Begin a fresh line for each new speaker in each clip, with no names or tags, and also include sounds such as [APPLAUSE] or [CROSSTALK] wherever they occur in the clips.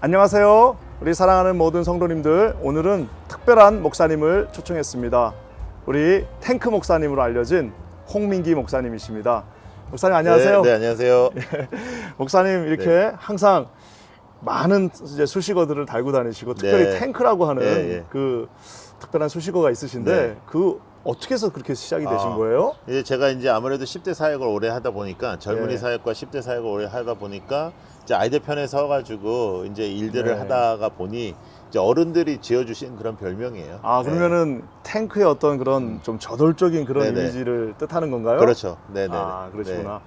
안녕하세요. 우리 사랑하는 모든 성도님들, 오늘은 특별한 목사님을 초청했습니다. 우리 탱크 목사님으로 알려진 홍민기 목사님이십니다. 목사님 안녕하세요.
네, 네 안녕하세요. [LAUGHS]
목사님 이렇게 항상 많은 이제 수식어들을 달고 다니시고 특별히
네.
탱크라고 하는
예, 예.
그 특별한 수식어가 있으신데
네.
그 어떻게 해서 그렇게 시작이 되신
아.
거예요?
이제 제가 이제 아무래도 10대 사역을 오래 하다 보니까 젊은이
예.
사역과 10대 사역을 오래 하다 보니까 이제 아이들 편에 서가지고 이제 일들을
네.
하다가 보니 이제 어른들이 지어주신 그런 별명이에요.
아 그러면은 탱크의 어떤 그런 좀 저돌적인 그런
음. 네네.
이미지를 뜻하는 건가요?
네. 그렇죠. 네네.
아 그러시구나.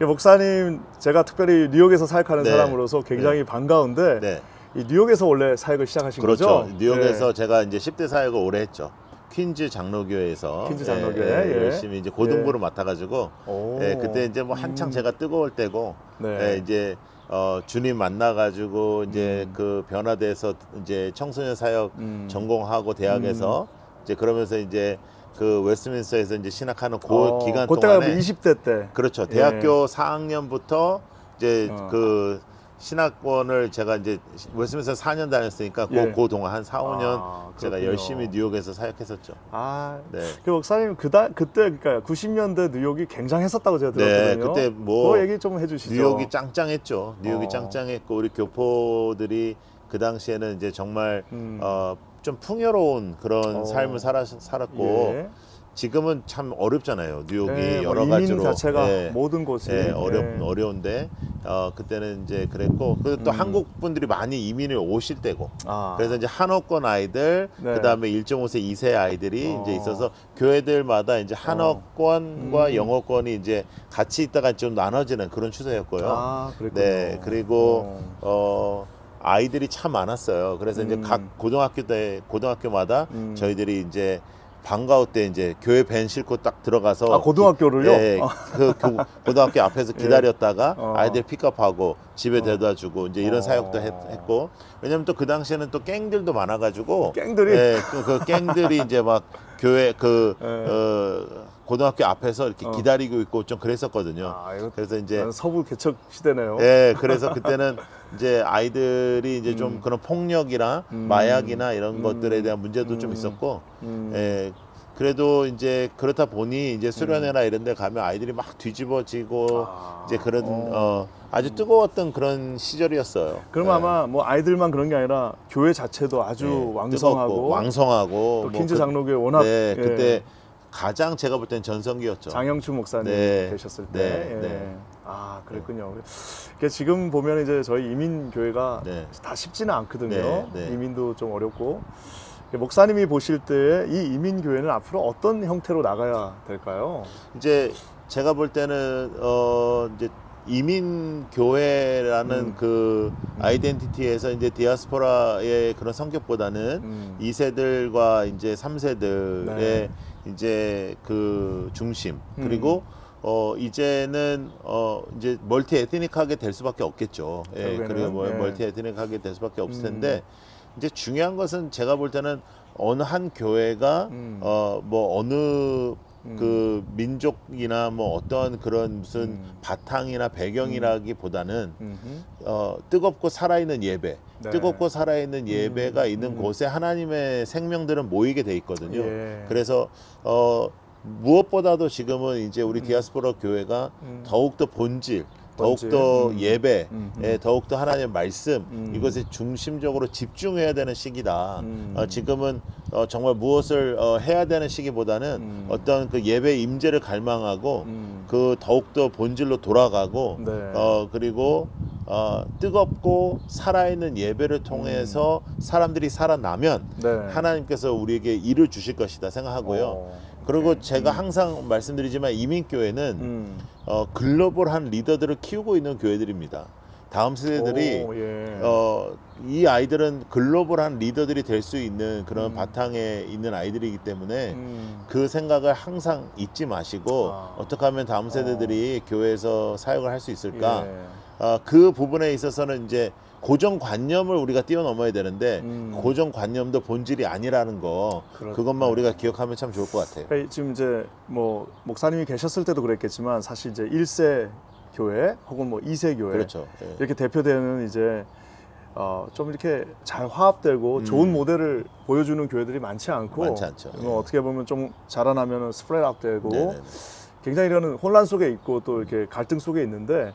예, 목사님 제가 특별히 뉴욕에서 사역하는
네.
사람으로서 굉장히 반가운데
네.
이 뉴욕에서 원래 사역을 시작하신
그렇죠.
거죠?
뉴욕에서
네.
제가 이제 10대 사역을 오래 했죠. 퀸즈 장로교회에서
퀸즈 장로교회,
예, 예,
예.
열심히 이제 고등부를 맡아가지고
오.
예, 그때 이제 뭐 한창
음.
제가 뜨거울 때고
네.
예, 이제 어, 주님 만나가지고 이제
음.
그 변화돼서 이제 청소년 사역
음.
전공하고 대학에서 이제 그러면서 이제 그 웨스트민스터에서 이제 신학하는 그
어,
기간
그때가
동안에
20대 때.
그렇죠
예.
대학교 4학년부터 이제
어.
그 신학원을 제가 이제 웨스트민스터 4년 다녔으니까
예.
그, 그 동안 한 4, 5년
아,
제가. 열심히 뉴욕에서 사역했었죠.
아,
네.
그 목사님 그다 그때 그러니까 90년대 뉴욕이 굉장했었다고 제가
네,
들었거든요.
그때 뭐
그 얘기 좀 해주시죠.
뉴욕이 짱짱했죠. 뉴욕이
어.
짱짱했고 우리 교포들이 그 당시에는 이제 정말
음.
어, 좀 풍요로운 그런
어.
삶을 살았, 살았고
예.
지금은 참 어렵잖아요. 뉴욕이
네, 뭐
여러
이민
가지로
자체가
예,
모든 곳이
예, 어렵
예.
어려운데 어, 그때는 이제 그랬고 그리고 또
음.
한국 분들이 많이 이민을 오실 때고
아.
그래서 이제 한옥권 아이들
네.
그다음에 1.5세 2세 아이들이
어.
이제 있어서 교회들마다 이제 한옥권과
음.
영어권이 이제 같이 있다가 좀 나눠지는 그런 추세였고요.
아.
네, 그리고
어.
어 아이들이 참 많았어요. 그래서 이제
음.
각 고등학교 때 고등학교마다
음.
저희들이 이제 방과후 때 이제 교회 밴 싣고 딱 들어가서
아, 고등학교를요?
예,
어.
그 교, 고등학교 앞에서 [LAUGHS] 기다렸다가
어.
아이들 픽업하고 집에
어.
데려다 주고 이제 이런
어.
사역도 했, 고 왜냐면 또 그 당시에는 또 갱들도 많아가지고
갱들이?
예, 그, 그 갱들이 이제 막 교회 그 [LAUGHS]
예.
어, 고등학교 앞에서 이렇게
어.
기다리고 있고 좀 그랬었거든요.
아, 이거
그래서 이제
서부 개척 시대네요.
예, 그래서 그때는 이제 아이들이 이제 좀
음.
그런 폭력이나
음.
마약이나 이런
음.
것들에 대한 문제도 좀
음.
있었고,
음.
예, 그래도 이제 그렇다 보니 이제 수련회나 이런 데 가면 아이들이 막 뒤집어지고
아.
이제 그런
어.
어, 아주 뜨거웠던 그런 시절이었어요.
그럼
예.
아마 뭐 아이들만 그런 게 아니라 교회 자체도 아주
예,
왕성하고
뜨겁고 왕성하고 또뭐
킨즈
그-
장로교회 워낙
네,
예,
그때 가장 제가 볼땐 전성기였죠.
장영춘 목사님
네.
계셨을 때.
네,
예.
네.
아, 그랬군요. 그러니까 지금 보면 이제 저희 이민 교회가
네.
다 쉽지는 않거든요.
네, 네.
이민도 좀 어렵고. 목사님이 보실 때 이 이민 교회는 앞으로 어떤 형태로 나가야 될까요?
이제 제가 볼 때는 어 이제 이민 교회라는
음.
그 아이덴티티에서 이제 디아스포라의 그런 성격보다는
음.
이 2세들과 이제 3세들의
네.
이제 그 중심
음.
그리고 어 이제는 어 이제 멀티 에트닉하게 될 수밖에 없겠죠. 예,
결국에는,
그리고 뭐
예.
멀티 에트닉하게 될 수밖에 없을
음.
텐데 이제 중요한 것은 제가 볼 때는 어느 한 교회가
음.
어뭐 어느
음.
그 민족이나 뭐 어떤 그런 무슨
음.
바탕이나 배경이라기보다는
음흠.
어 뜨겁고 살아있는 예배,
네.
뜨겁고 살아있는 예배가
음,
있는
음.
곳에 하나님의 생명들은 모이게 돼 있거든요.
예.
그래서 어 무엇보다도 지금은 이제 우리
음.
디아스포라 교회가
음.
더욱더 본질. 더욱더
음.
예배,
음, 음.
예, 더욱더 하나님의 말씀
음.
이것에 중심적으로 집중해야 되는 시기다.
음.
어, 지금은 어, 정말 무엇을 어, 해야 되는 시기보다는
음.
어떤 그 예배 임재를 갈망하고
음.
그 더욱더 본질로 돌아가고
네.
어 그리고 어 뜨겁고 살아있는 예배를 통해서 사람들이 살아나면
네.
하나님께서 우리에게 일을 주실 것이다 생각하고요.
어.
그리고 제가 항상 말씀드리지만 이민교회는
음.
어 글로벌한 리더들을 키우고 있는 교회들입니다. 다음 세대들이
오, 예.
어, 이 아이들은 글로벌한 리더들이 될 수 있는 그런
음.
바탕에 있는 아이들이기 때문에
음.
그 생각을 항상 잊지 마시고
아.
어떻게 하면 다음 세대들이 교회에서 사역을 할 수 있을까?
예.
어, 그 부분에 있어서는 이제 고정관념을 우리가 뛰어넘어야 되는데
음.
고정관념도 본질이 아니라는 거
그렇-
그것만 우리가 기억하면 참 좋을 것 같아요.
그러니까 지금 이제 뭐 목사님이 계셨을 때도 그랬겠지만 사실 이제 1세 교회 혹은 뭐 2세 교회
그렇죠. 예.
이렇게 대표되는 이제 어, 좀 이렇게 잘 화합되고 좋은 모델을 보여주는 교회들이 많지 않고
음. 많지 않죠.
뭐
예.
어떻게 보면 좀 자라나면 스프레드 되고
네네네.
굉장히 이런 혼란 속에 있고 또 이렇게 갈등 속에 있는데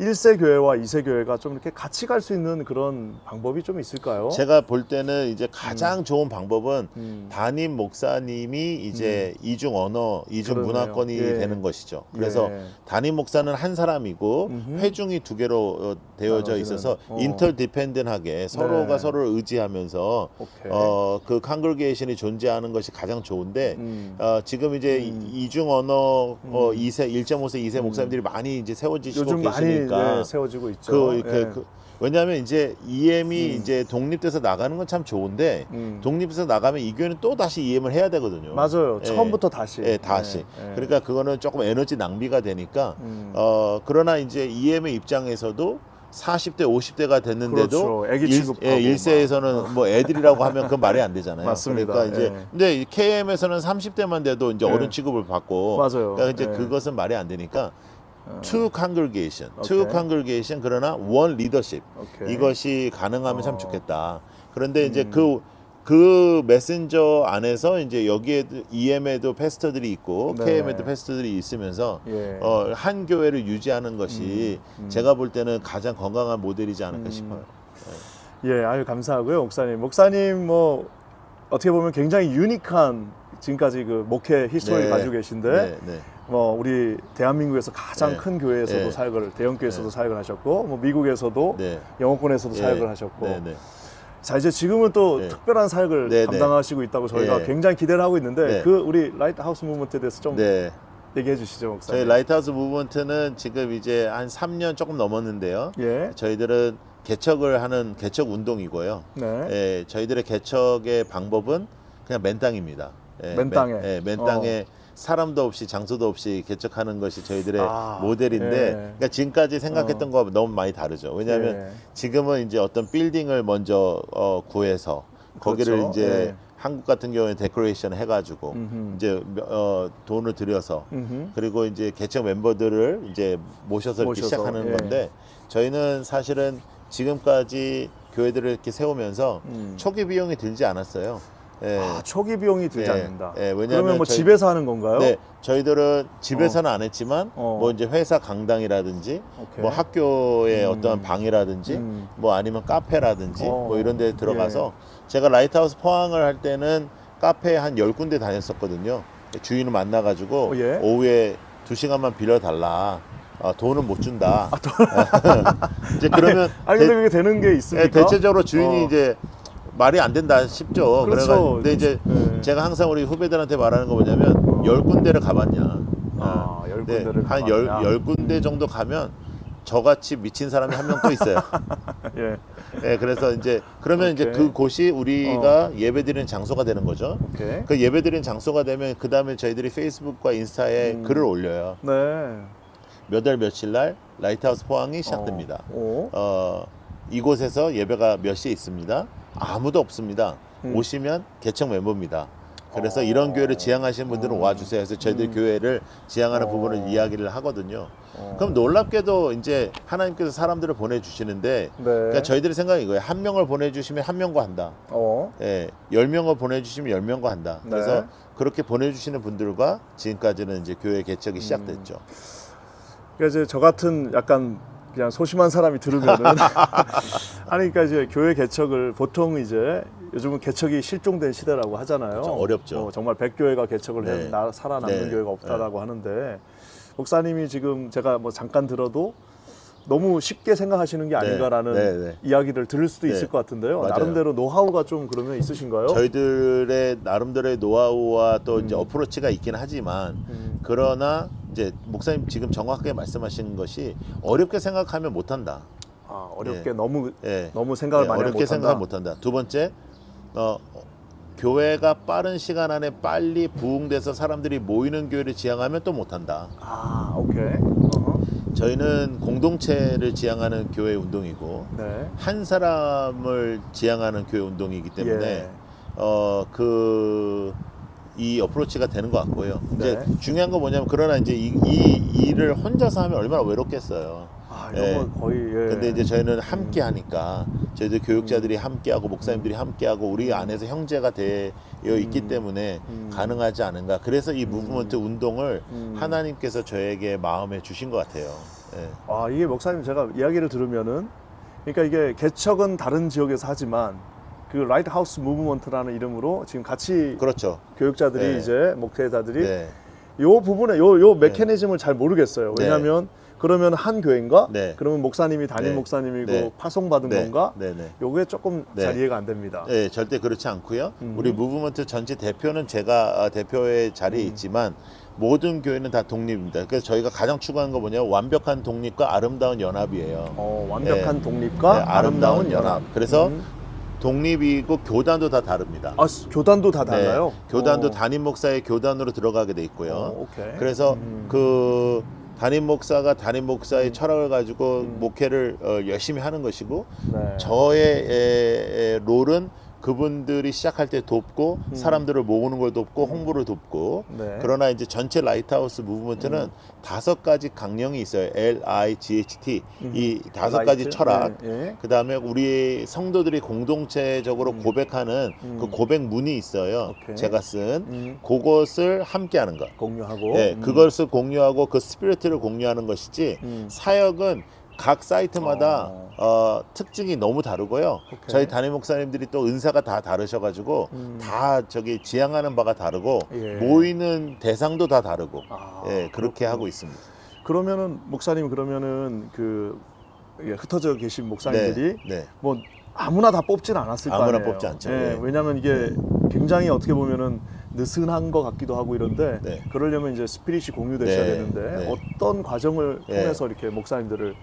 1세 교회와 2세 교회가 좀 이렇게 같이 갈 수 있는 그런 방법이 좀 있을까요?
제가 볼 때는 이제 가장 좋은 방법은
음.
담임 목사님이 이제 이중 언어, 이중
그러네요.
문화권이
예.
되는 것이죠. 그래서
예.
담임 목사는 한 사람이고
음흠.
회중이 두 개로 어, 되어져
나눠지는.
있어서
어.
인터디펜던하게 서로가
네.
서로를 의지하면서
오케이.
어, 그 컨그레이션이 존재하는 것이 가장 좋은데
음.
어, 지금 이제 이-
음.
이중 언어 어, 2세, 1.5세, 2세 목사님들이 많이 이제 세워지시고
요즘 많이
계시니까
네, 세워지고 있죠.
그,
예.
그, 그 왜냐하면 이제 EM이
음.
이제 독립돼서 나가는 건 참 좋은데
음.
독립해서 나가면 이 교회는 또 다시 EM을 해야 되거든요.
맞아요.
예.
처음부터 다시.
예, 다시.
예, 예.
그러니까 그거는 조금 에너지 낭비가 되니까
음.
어 그러나 이제 EM의 입장에서도 40대, 50대가 됐는데도
그렇죠. 애기
일,
취급하고
예, 일세에서는 뭐 애들이라고 하면 그건 말이 안 되잖아요.
맞습니다.
그러니까 이제
예.
근데 이 KM에서는 30대만 돼도 이제
예.
어른 취급을 받고
맞아요.
그러니까 이제
예.
그것은 말이 안 되니까
어.
two congregation, two
오케이.
congregation 그러나 one leadership
오케이.
이것이 가능하면
어.
참 좋겠다. 그런데 이제
음.
그, 그 메신저 안에서 이제 여기에도 EM에도 패스터들이 있고
네.
KM에도 패스터들이 있으면서
예.
어, 한 교회를 유지하는 것이
음, 음.
제가 볼 때는 가장 건강한 모델이지 않을까
음.
싶어요.
예, 아유 감사하고요, 목사님. 목사님 뭐 어떻게 보면 굉장히 유니크한 지금까지 그 목회 히스토리
네.
가지고 계신데
네, 네.
뭐 우리 대한민국에서 가장
네.
큰 교회에서도
네.
사역을 대형 교회에서도
네.
사역을 하셨고 뭐 미국에서도
네.
영어권에서도
예.
사역을 하셨고
네, 네.
자 이제 지금은 또
네.
특별한 사역을
네, 네.
감당하시고 있다고 저희가
네.
굉장히 기대를 하고 있는데
네.
그 우리 라이트 하우스 무브먼트에 대해서 좀
네.
얘기해 주시죠, 목사님.
저희 라이트하우스 무브먼트는 지금 이제 한 3년 조금 넘었는데요.
예,
저희들은 개척을 하는 개척 운동이고요.
네,
예, 저희들의 개척의 방법은 그냥 맨 땅입니다. 예,
맨 땅에. 어.
예, 맨 땅에 사람도 없이 장소도 없이 개척하는 것이 저희들의
아,
모델인데,
예.
그러니까 지금까지 생각했던 거와 너무 많이 다르죠. 왜냐하면
예.
지금은 이제 어떤 빌딩을 먼저 어, 구해서 거기를
그렇죠.
이제
예.
한국 같은 경우에 데코레이션 해가지고
음흠.
이제 어, 돈을 들여서
음흠.
그리고 이제 개척 멤버들을 이제 모셔서 이렇게
모셔서,
시작하는
예.
건데 저희는 사실은 지금까지 교회들을 이렇게 세우면서
음.
초기 비용이 들지 않았어요. 예.
아, 초기 비용이 들지
예,
않는다.
예, 왜냐하면
그러면 뭐
저희-
집에서 하는 건가요?
네, 저희들은 집에서는 안 했지만
어.
뭐 이제 회사 강당이라든지
오케이.
뭐 학교의
음.
어떤 방이라든지
음.
뭐 아니면 카페라든지
어.
뭐 이런 데 들어가서 제가 라이트하우스 포항을 할 때는 카페 한 열군데 다녔었거든요. 주인을 만나 가지고
어, 예?
오후에 두시간만 빌려 달라. 어, 돈은 못 준다. [LAUGHS] 이제 그러면
아니
대-
근데 그게 되는 게 있습니까?
예, 대체적으로 주인이
어.
이제 말이 안 된다 싶죠.
그렇죠.
그래가 근데 이제
네.
제가 항상 우리 후배들한테 말하는 거 뭐냐면 열 군데를 가봤냐.
아, 열
네,
군데를
한 열
가봤냐.
열 군데 정도 가면 저같이 미친 사람이 한 명 또 있어요. [LAUGHS]
예,
네, 그래서 이제 그러면 이제
오케이. 어.
그 곳이 우리가 예배드리는 장소가 되는 거죠.
오케이.
그 예배드리는 장소가 되면 그 다음에 저희들이 페이스북과 인스타에
음.
글을 올려요.
네.
몇 월 며칠 날 라이트하우스 포항이 시작됩니다.
어.
어, 이곳에서 예배가 몇 시에 있습니다. 아무도 없습니다.
음.
오시면 개척 멤버입니다. 그래서
어.
이런 교회를 지향하시는 분들은
어.
와주세요. 그래서 저희들
음.
교회를 지향하는
어.
부분을 이야기를 하거든요.
어.
그럼 놀랍게도 이제 하나님께서 사람들을 보내주시는데
네.
그러니까 저희들의 생각이 이거예요. 한 명을 보내주시면 한 명과 한다.
어.
예, 열 명을 보내주시면 열 명과 한다.
네.
그래서 그렇게 보내주시는 분들과 지금까지는 이제 교회
음.
개척이 시작됐죠.
그러니까 이제 저 같은 약간 그냥 소심한 사람이 들으면은 [LAUGHS] 아니 그러니까 이제 교회 개척을 보통 이제 요즘은 개척이 실종된 시대라고 하잖아요.
그렇죠. 어렵죠.
어, 정말 백교회가 개척을
네.
해 나, 살아남는
네.
교회가 없다라고 하는데 목사님이 지금 제가 뭐 잠깐 들어도 너무 쉽게 생각하시는 게 아닌가라는
네, 네.
이야기를 들을 수도
네.
있을 것 같은데요.
맞아요.
나름대로 노하우가 좀 그러면 있으신가요?
저희들의 나름대로의 노하우와 또 이제
음.
어프로치가 있긴 하지만
음.
그러나 이제 목사님 지금 정확하게 말씀하신 것이 어렵게 생각하면 못한다.
아, 어렵게
네.
너무
예.
너무 생각을
예,
많이
어렵게
못한다.
생각을 못한다. 두 번째, 어, 교회가 빠른 시간 안에 빨리 부흥돼서 사람들이 모이는 교회를 지향하면 또 못한다.
아, 오케이. 어허.
저희는 공동체를 지향하는 교회 운동이고
네.
한 사람을 지향하는 교회 운동이기 때문에
예.
어그 이 어프로치가 되는 것 같고요. 이제
네.
중요한 건 뭐냐면 그러나 이제 이, 이 일을 혼자서 하면 얼마나 외롭겠어요.
아,
예.
이런 건 거의 예.
근데 이제 저희는 함께 하니까 저희들 교육자들이 함께 하고 목사님들이 함께 하고 우리 안에서 형제가 되어 있기 때문에
음.
가능하지 않은가. 그래서 이 무브먼트 운동을
음.
하나님께서 저에게 마음에 주신 것 같아요. 예.
아 이게 목사님 제가 이야기를 들으면은 그러니까 이게 개척은 다른 지역에서 하지만 그 라이트 하우스 무브먼트라는 이름으로 지금 같이
그렇죠.
교육자들이
네.
이제 목회자들이
네.
요 부분에 요 요 메커니즘을 잘 모르겠어요.
네.
왜냐하면 그러면 한 교회인가?
네.
그러면 목사님이 담임
네.
목사님이고
네.
파송받은
네.
건가?
네. 네.
요게 조금
네.
잘 이해가 안 됩니다.
네, 절대 그렇지 않고요.
음.
우리 무브먼트 전체 대표는 제가 아, 대표의 자리에
음.
있지만 모든 교회는 다 독립입니다. 그래서 저희가 가장 추구하는 거 뭐냐? 완벽한 독립과 아름다운 연합이에요.
어, 완벽한
네.
독립과
네,
아름다운 연합.
그래서
음.
독립이고 교단도 다 다릅니다.
아, 스- 교단도 다 달라요.
네, 교단도
어.
담임 목사의 교단으로 들어가게 돼 있고요.
어, 오케이.
그래서
음.
그 담임 목사가 담임 목사의 철학을 가지고
음.
목회를 어, 열심히 하는 것이고
네.
저의 에, 에, 롤은 그분들이 시작할 때 돕고
음.
사람들을 모으는 걸 돕고 홍보를 돕고
네.
그러나 이제 전체 라이트하우스 무브먼트는 다섯 가지 강령이 있어요. L I G H T
음.
이 다섯
라이트?
가지 철학.
네, 예.
그 다음에 우리 성도들이 공동체적으로
음.
고백하는
음.
그 고백 문이 있어요.
오케이.
제가 쓴
음,
그것을 함께 하는 것.
공유하고.
네,
음.
그것을 공유하고 그 스피리트를 공유하는 것이지
음.
사역은 각 사이트마다
어.
어, 특징이 너무 다르고요.
오케이.
저희 담임 목사님들이 또 은사가 다 다르셔가지고
음.
다 저기 지향하는 바가 다르고
예.
모이는 대상도 다 다르고
아,
예, 그렇게
그렇군요.
하고 있습니다.
그러면은 목사님 그러면은 그 예, 흩어져 계신 목사님들이
네, 네.
뭐 아무나 다 뽑진 않았을 거
아무나. 뽑지 않죠.
예,
예.
왜냐하면 이게 굉장히 어떻게 보면은 느슨한 것 같기도 하고 이런데
네.
그러려면 이제 스피릿이 공유되셔야
네,
되는데
네.
어떤 과정을
예.
통해서 이렇게 목사님들을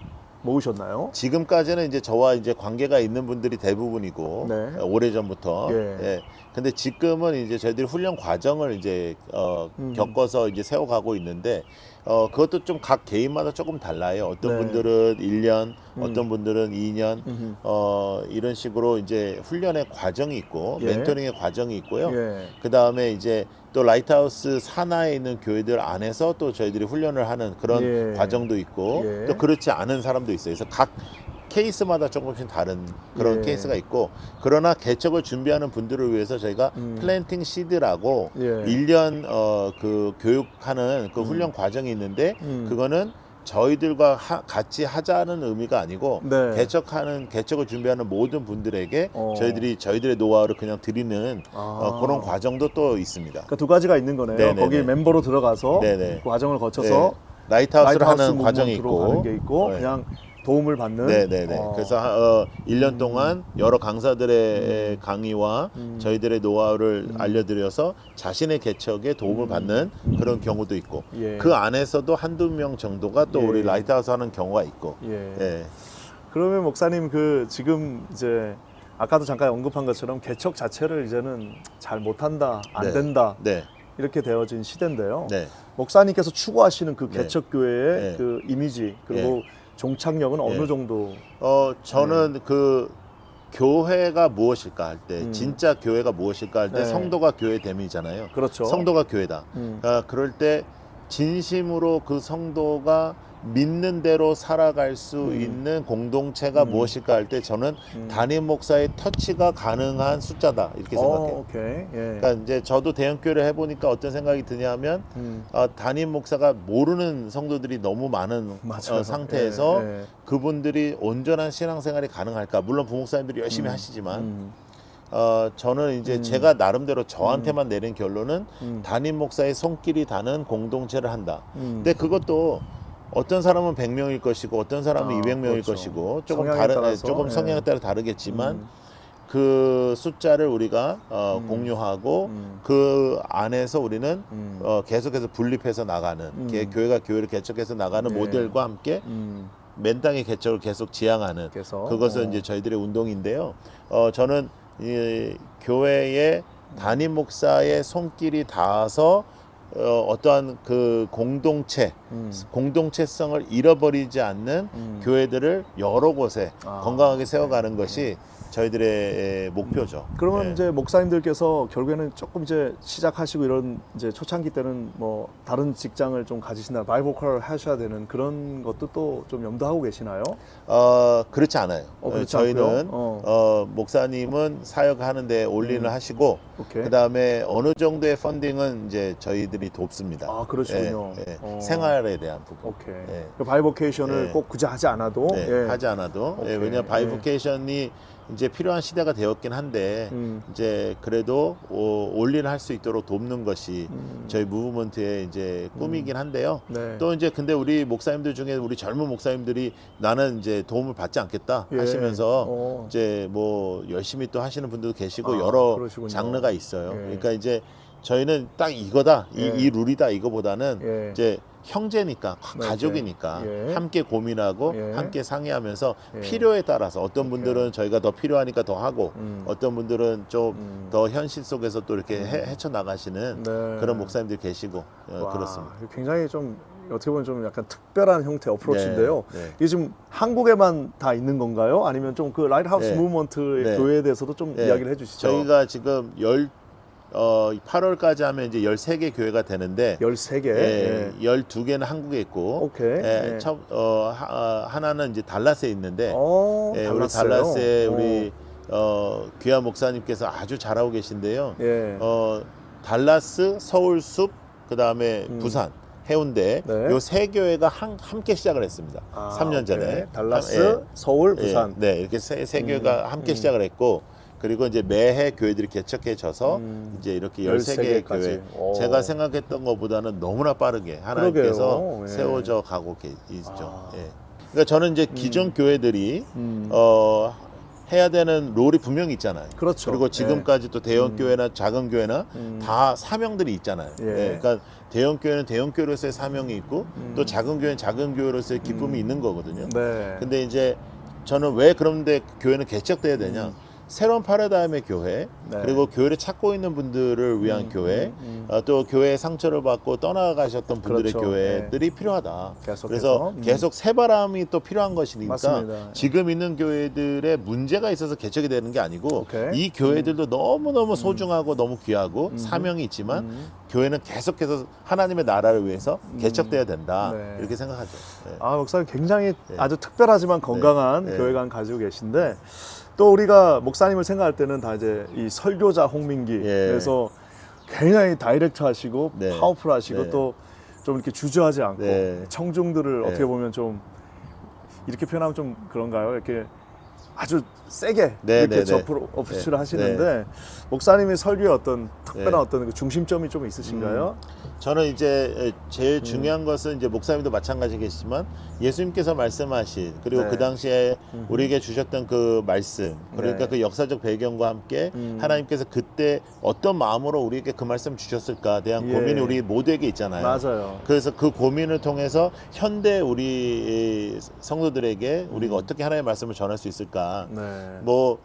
모으셨나요?
지금까지는 이제 저와 이제 관계가 있는 분들이 대부분이고
네.
오래 전부터
예.
예. 근데 지금은 이제 저희들이 훈련 과정을 이제 어,
음.
겪어서 이제 세워가고 있는데 어, 그것도 좀 각 개인마다 조금 달라요. 어떤
네.
분들은 1년,
음.
어떤 분들은 2년,
음흠.
어, 이런 식으로 이제 훈련의 과정이 있고
예.
멘토링의 과정이 있고요.
예.
그 다음에 이제 또 라이트하우스 산하에 있는 교회들 안에서 또 저희들이 훈련을 하는 그런
예.
과정도 있고
예.
또 그렇지 않은 사람도 있어요. 그래서 각 케이스마다 조금씩 다른 그런
예.
케이스가 있고 그러나 개척을 준비하는 분들을 위해서 저희가
음.
플랜팅 시드라고
예.
일 1년 어, 그 교육하는 그 훈련 과정이 있는데
음.
그거는 저희들과 하- 같이 하자는 의미가 아니고
네.
개척하는 개척을 준비하는 모든 분들에게
어.
저희들이 저희들의 노하우를 그냥 드리는
아.
어, 그런 과정도 또 있습니다.
그러니까 두 가지가 있는 거네요.
네네네.
거기 멤버로 들어가서
네네.
그 과정을 거쳐서
네. 라이트하우스를
라이트하우스
하는 과정이 있고
있고
네.
그냥 도움을 받는
네네네.
어.
그래서 어, 1년 동안 여러 강사들의 강의와
음.
저희들의 노하우를 알려드려서 자신의 개척에 도움을 받는 그런 경우도 있고
예.
그 안에서도 한두 명 정도가 또
예.
우리 라이트하우스 하는 경우가 있고
예.
예.
그러면 목사님 그 지금 이제 아까도 잠깐 언급한 것처럼 개척 자체를 이제는 잘 못한다, 안
네.
된다
네.
이렇게 되어진 시대인데요.
네.
목사님께서 추구하시는 그
네.
개척 교회의
네.
그 이미지 그리고 종착역은
네.
어느 정도?
어 저는 그 교회가 무엇일까 할 때
음.
진짜 교회가 무엇일까 할 때
네.
성도가 교회 됨이잖아요.
그렇죠.
성도가 교회다.
음.
아, 그럴 때 진심으로 그 성도가 믿는 대로 살아갈 수
음.
있는 공동체가
음.
무엇일까 할 때 저는
음.
담임 목사의 터치가 가능한 숫자다 이렇게 생각해요.
어, 오케이. 예.
그러니까 이제 저도 대형 교회를 해보니까 어떤 생각이 드냐면
음.
어, 담임 목사가 모르는 성도들이 너무 많은. 어, 상태에서
예, 예.
그분들이 온전한 신앙생활이 가능할까? 물론 부목사님들이 열심히
음.
하시지만
음.
어, 저는 이제
음.
제가 나름대로 저한테만 내린 결론은
음.
담임 목사의 손길이 닿는 공동체를 한다.
음.
근데 그것도 어떤 사람은 100명일 것이고 어떤 사람은
아,
200명일
그렇죠.
것이고 조금
성향에
다른
따라서,
조금
예.
성향에 따라 다르겠지만
음.
그 숫자를 우리가 어,
음.
공유하고
음.
그 안에서 우리는
음.
어, 계속해서 분립해서 나가는
음.
개- 교회가 교회를 개척해서 나가는
네.
모델과 함께
음.
맨땅의 개척을 계속 지향하는
그래서
그것은
어.
이제 저희들의 운동인데요. 어, 저는 이 교회의 담임 목사의 손길이 닿아서 어, 어떠한 그 공동체,
음.
공동체성을 잃어버리지 않는
음.
교회들을 여러 곳에
아,
건강하게 세워가는 것이 저희들의 목표죠.
그러면
예.
이제 목사님들께서 결국에는 조금 이제 시작하시고 이런 이제 초창기 때는 뭐 다른 직장을 좀 가지시나 바이보컬 하셔야 되는 그런 것도 또 좀 염두하고 계시나요?
어 그렇지 않아요.
어, 그렇지
저희는?
어.
어. 목사님은 사역하는데 올인을
음.
하시고
오케이.
그 다음에 어느 정도의 펀딩은 이제 저희들이 돕습니다.
아 그러시군요.
예, 예.
어.
생활에 대한 부분.
오케이.
예.
그 바이보케이션을
예.
꼭 굳이 하지 않아도
네,
예.
하지 않아도 예. 왜냐 바이브케이션이 이제 필요한 시대가 되었긴 한데
음.
이제 그래도 오, 올린 할수 있도록 돕는 것이
음.
저희 무브먼트의 이제 꿈이긴 한데요.
네.
또 이제 근데 우리 목사님들 중에 우리 젊은 목사님들이 나는 이제 도움을 받지 않겠다
예.
하시면서
어.
이제 뭐 열심히 또 하시는 분들도 계시고
아,
여러
그러시군요.
장르가 있어요.
예.
그러니까 이제 저희는 딱 이거다 이,
예.
이 룰이다 이거보다는
예.
이제 형제니까
네,
가족이니까
예.
함께 고민하고
예.
함께 상의하면서
예.
필요에 따라서 어떤. 분들은 저희가 더 필요하니까 더 하고
음.
어떤 분들은 좀
음.
더 현실 속에서 또 이렇게 해, 헤쳐 나가시는
네.
그런 목사님들 계시고 어,
와,
그렇습니다.
굉장히 좀 어떻게 보면 좀 약간 특별한 형태 어프로치인데요.
네, 네.
이게 지금 한국에만 다 있는 건가요? 아니면 좀 그 라이트하우스
네.
무브먼트의
네.
교회에 대해서도 좀
네.
이야기를 해주시죠.
저희가 지금 열 어, 8월까지 하면 이제 13개 교회가 되는데
13개.
예,
예.
12개는 한국에 있고
오케이.
예,
예.
첫, 어, 하, 어, 하나는 이제 달라스에 있는데
어,
예, 우리
달랐어요.
달라스에
어.
우리 어, 귀한 목사님께서 아주 잘하고 계신데요.
예.
어, 달라스, 서울숲, 그 다음에
음.
부산, 해운대
네.
요 세 교회가 한, 함께 시작을 했습니다.
아,
3년 전에
오케이. 달라스,
예,
서울,
예,
부산.
네, 이렇게 세, 세
음,
교회가 함께
음.
시작을 했고 그리고 이제 매해 교회들이 개척해져서
음.
이제 이렇게
13
13개의
개까지.
교회
오.
제가 생각했던 것보다는 너무나 빠르게 하나님께서
그러게요. 예.
세워져 가고 계- 있죠.
아.
예. 그러니까 저는 이제 기존 교회들이
음.
어, 해야 되는 롤이 분명히 있잖아요.
그렇죠.
그리고 지금까지 또 대형
음.
교회나 작은 교회나
음.
다 사명들이 있잖아요.
예.
예, 그러니까 대형 교회는 대형 교회로서의 사명이 있고
음.
또 작은 교회는 작은 교회로서의 기쁨이
음.
있는 거거든요.
네.
근데 이제 저는 왜 그런데 교회는 개척돼야 되냐?
음.
새로운 파라다임의 교회
네.
그리고 교회를 찾고 있는 분들을 위한
음,
교회
음, 음.
어, 또 교회의 상처를 받고 떠나가셨던 분들의
그렇죠.
교회들이 필요하다.
계속해서.
그래서
음.
계속 새바람이 또 필요한 것이니까
맞습니다.
지금 있는 교회들의 문제가 있어서 개척이 되는 게 아니고
오케이.
이 교회들도 너무 너무 소중하고 너무 귀하고
음.
사명이 있지만
음.
교회는 계속해서 하나님의 나라를 위해서 개척돼야 된다
네.
이렇게 생각하죠. 네.
아, 목사님 굉장히
네.
아주 특별하지만 건강한
네.
교회관 가지고 계신데 또 우리가 목사님을 생각할 때는 다 이제 이 설교자 홍민기
예.
그래서 굉장히 다이렉트 하시고
네.
파워풀 하시고
네.
또좀 이렇게 주저하지 않고
네.
청중들을
네.
어떻게 보면 좀 이렇게 표현하면 좀 그런가요? 이렇게 아주 세게
네,
이렇게
네, 네.
저프로 어프로치를
네.
하시는데 목사님의 설교에 어떤 특별한
네.
어떤 그 중심점이 좀 있으신가요?
저는 이제 제일
음.
중요한 것은 이제 목사님도 마찬가지겠지만 예수님께서 말씀하신 그리고
네.
그 당시에
음.
우리에게 주셨던 그 말씀 그러니까
네.
그 역사적 배경과 함께
음.
하나님께서 그때 어떤 마음으로 우리에게 그 말씀 주셨을까 대한
예.
고민이 우리 모두에게 있잖아요.
맞아요.
그래서 그 고민을 통해서 현대 우리 성도들에게 우리가 어떻게 하나님의 말씀을 전할 수 있을까?
네.
뭐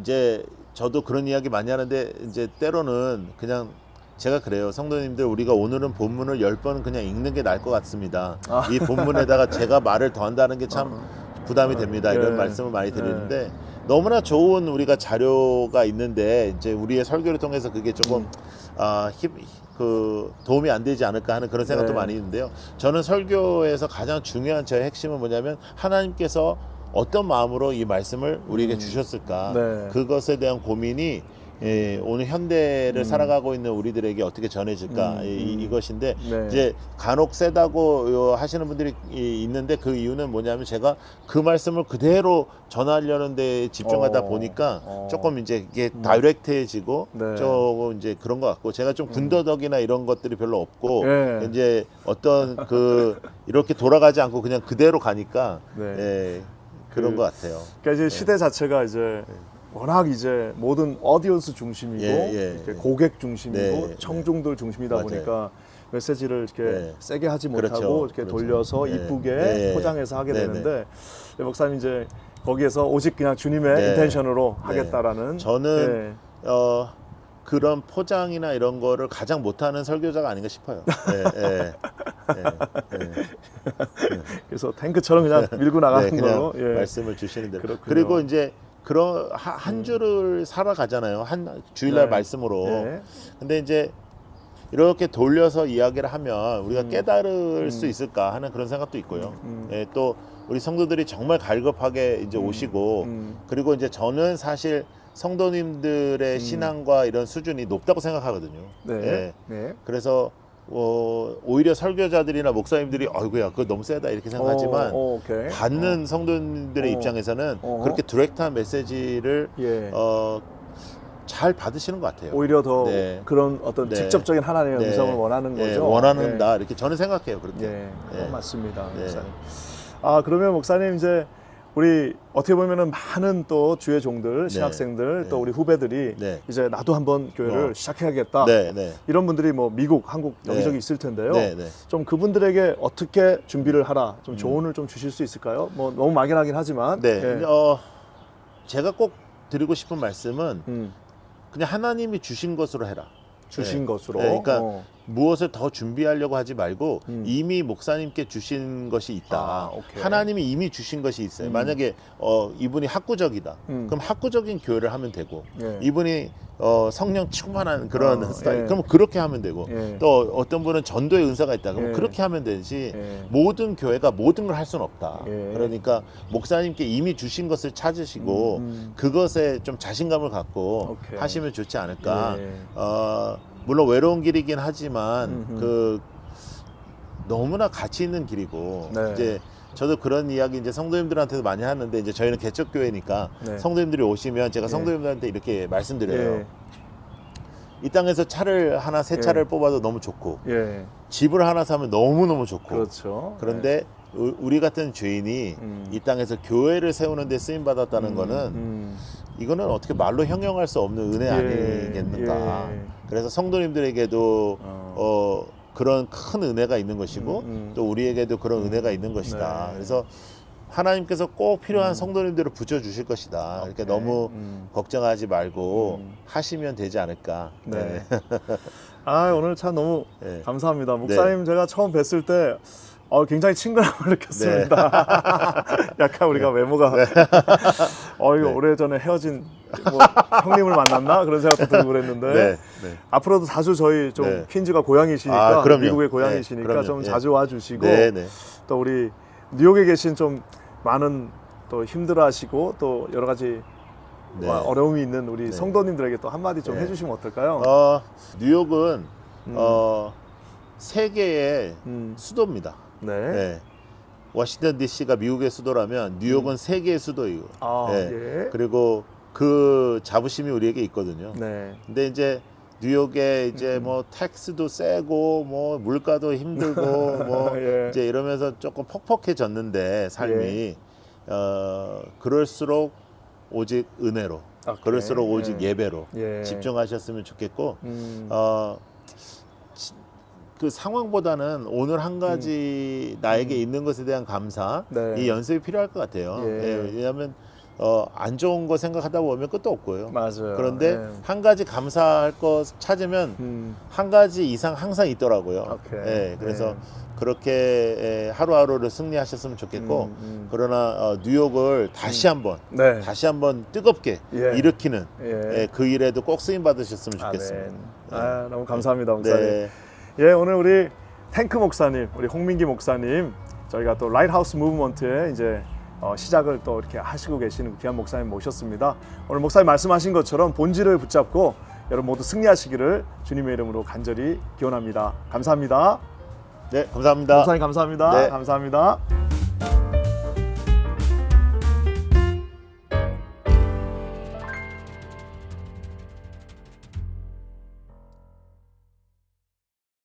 이제 저도 그런 이야기 많이 하는데 이제 때로는 그냥 제가 그래요 성도님들 우리가 오늘은 본문을 열 번 그냥 읽는 게 나을 것 같습니다.
아.
이 본문에다가 제가 말을 더한다는 게참 부담이 됩니다. 이런
예.
말씀을 많이 드리는데 너무나 좋은 우리가 자료가 있는데 이제 우리의 설교를 통해서 그게 조금
음.
아, 힘, 그 도움이 안 되지 않을까 하는 그런 생각도
네.
많이 있는데요. 저는 설교에서 가장 중요한 저의 핵심은 뭐냐면 하나님께서 어떤 마음으로 이 말씀을 우리에게
음.
주셨을까
네.
그것에 대한 고민이 예, 오늘 현대를
음.
살아가고 있는 우리들에게 어떻게 전해질까
음,
이,
음.
이것인데
네.
이제 간혹 세다고 요 하시는 분들이 이- 있는데 그 이유는 뭐냐면 제가 그 말씀을 그대로 전하려는 데 집중하다
어,
보니까
어.
조금 이제 이게 다이렉트해지고
네.
조금 이제 그런 것 같고 제가 좀 군더더기나 이런 것들이 별로 없고
예.
이제 어떤 그 이렇게 돌아가지 않고 그냥 그대로 가니까
네.
예, 그런
그-
것 같아요.
그러니까 이제 시대 자체가 이제 워낙 이제 모든 어디언스 중심이고
예, 예,
이렇게
예.
고객 중심이고
네,
청중들 중심이다
맞아요.
보니까 메시지를 이렇게
네.
세게 하지
그렇죠,
못하고 이렇게
그렇죠.
돌려서
네,
이쁘게
네,
포장해서 하게
네,
되는데 목사님 이제 거기에서 오직 그냥 주님의
네.
인텐션으로
네.
하겠다라는
저는 어 그런 포장이나 이런 거를 가장 못하는 설교자가 아닌가 싶어요. 예, 예. [LAUGHS]
그래서 탱크처럼 그냥 밀고 나가는
네, 그냥
걸로 예.
말씀을 주시는 대로.
그렇군요.
그리고 이제 그런 하- 한 주를 살아가잖아요. 한 주일날
네.
말씀으로.
예.
근데 이제 이렇게 돌려서 이야기를 하면 우리가
음.
깨달을 수 있을까 하는 그런 생각도 있고요.
음.
예, 또 우리 성도들이 정말 갈급하게 이제
음.
오시고
음.
그리고 이제 저는 사실 성도님들의
음.
신앙과 이런 수준이 높다고 생각하거든요.
네.
예.
네.
그래서 어, 오히려 설교자들이나 목사님들이 아이고야 그거 너무 세다 이렇게 생각하지만
어, 어.
받는 성도님들의
어.
입장에서는
어.
그렇게 디렉트한 메시지를
어, 예.
어, 잘 받으시는 것 같아요.
오히려 더
네.
그런 어떤
네.
직접적인 하나님의
네.
음성을 원하는
예,
거죠.
원하는다 이렇게 저는 생각해요 그렇게.
그건
예.
맞습니다,
네.
목사님. 아 그러면 목사님 이제 우리 어떻게 보면은 많은 또 주의 종들, 신학생들,
네.
또 우리 후배들이
네.
이제 나도 한번 교회를
어.
시작해야겠다.
네, 네,
이런 분들이 뭐 미국, 한국
네.
여기저기 있을 텐데요.
네, 네.
좀 그분들에게 어떻게 준비를 하라, 좀
음.
조언을 좀 주실 수 있을까요? 뭐 너무 막연하긴 하지만.
네.
예.
어, 제가 꼭 드리고 싶은 말씀은
음,
그냥 하나님이 주신 것으로 해라.
주신
네.
것으로.
네, 그러니까
어.
무엇을 더 준비하려고 하지 말고
음.
이미 목사님께 주신 것이 있다.
아.
하나님이 이미 주신 것이 있어요.
음.
만약에 어, 이분이 학구적이다.
음.
그럼 학구적인 교회를 하면 되고
예.
이분이 어, 성령 충만한 그런
어,
스타일.
예.
그럼 그렇게 하면 되고
예.
또 어떤 분은 전도의 은사가 있다. 그럼
예.
그렇게 하면 되지.
예.
모든 교회가 모든 걸 할 수는 없다.
예.
그러니까 목사님께 이미 주신 것을 찾으시고
음, 음.
그것에 좀 자신감을 갖고
오케이.
하시면 좋지 않을까.
예.
어, 물론 외로운 길이긴 하지만
음흠.
그 너무나 가치 있는 길이고
네.
이제 저도 그런 이야기 이제 성도님들한테도 많이 하는데 이제 저희는 개척 교회니까
네.
성도님들이 오시면 제가
예.
성도님들한테 이렇게 말씀드려요.
예.
이 땅에서 차를 하나 새
예.
차를 뽑아도 너무 좋고
예.
집을 하나 사면 너무 너무 좋고
그렇죠.
그런데 우- 우리 같은 죄인이
음.
이 땅에서 교회를 세우는 데 쓰임 받았다는
음,
거는
음.
이거는 어떻게 말로 형용할 수 없는 은혜
예,
아니겠는가.
예.
그래서 성도님들에게도
어.
어, 그런 큰 은혜가 있는 것이고
음, 음.
또 우리에게도 그런 은혜가 있는 것이다.
네.
그래서 하나님께서 꼭 필요한 성도님들을 붙여 주실 것이다. 이렇게
오케이.
너무
음.
걱정하지 말고
음.
하시면 되지 않을까.
네. 아 오늘 참 너무
네.
감사합니다. 목사님 제가 처음 뵀을 때 어, 굉장히 친근함을 [LAUGHS] 느꼈습니다. [LAUGHS] 약간 우리가 외모가 [LAUGHS] 어 이거
네.
오래전에 헤어진 뭐 형님을 만났나 그런 생각도 들고 그랬는데
네. 네.
앞으로도 자주 저희 좀
네.
퀸즈가 고향이시니까
아, 그럼요.
미국의
네,
고향이시니까
그럼요.
좀
예.
자주 와주시고
네, 네.
또 우리 뉴욕에 계신 좀 많은 또 힘들어하시고 또 여러 가지
네.
와, 어려움이 있는 우리
네.
성도님들에게 또 한마디 좀
네.
해주시면 어떨까요?
어, 뉴욕은
음.
어, 세계의
음,
수도입니다.
네.
네. 워싱턴 D.C.가 미국의 수도라면 뉴욕은 세계의 수도이고.
음. 아,
네.
예.
그리고 그 자부심이 우리에게 있거든요.
네.
근데 이제 뉴욕에 이제 뭐 텍스도 세고 뭐 물가도 힘들고 [LAUGHS] 뭐
예.
이제 이러면서 조금 퍽퍽해졌는데 삶이 어 그럴수록 오직 은혜로
아?
그럴수록 오직
예.
예배로
예.
집중하셨으면 좋겠고
음,
어, 지- 그 상황보다는 오늘 한 가지 나에게 있는 것에 대한 감사
음. 네.
이 연습이 필요할 것 같아요.
예.
예, 왜냐하면 어, 안 좋은 거 생각하다 보면 끝도 없고요.
맞아요.
그런데
예.
한 가지 감사할 거 찾으면
음,
한 가지 이상 항상 있더라고요.
오케이.
예, 그래서
예.
그렇게 예, 하루하루를 승리하셨으면 좋겠고
음, 음.
그러나 어, 뉴욕을 다시 한번
네.
다시 한번 뜨겁게
예.
일으키는
예.
예, 그 일에도 꼭 쓰임 받으셨으면 좋겠습니다.
아멘. 아, 너무 감사합니다, 목사님.
네.
예, 오늘 우리 탱크 목사님, 우리 홍민기 목사님, 저희가 또 라이트하우스 무브먼트의 이제 어, 시작을 또 이렇게 하시고 계시는 귀한 목사님 모셨습니다. 오늘 목사님 말씀하신 것처럼 본질을 붙잡고 여러분 모두 승리하시기를 주님의 이름으로 간절히 기원합니다. 감사합니다.
네, 감사합니다.
목사님 감사합니다.
네.
감사합니다.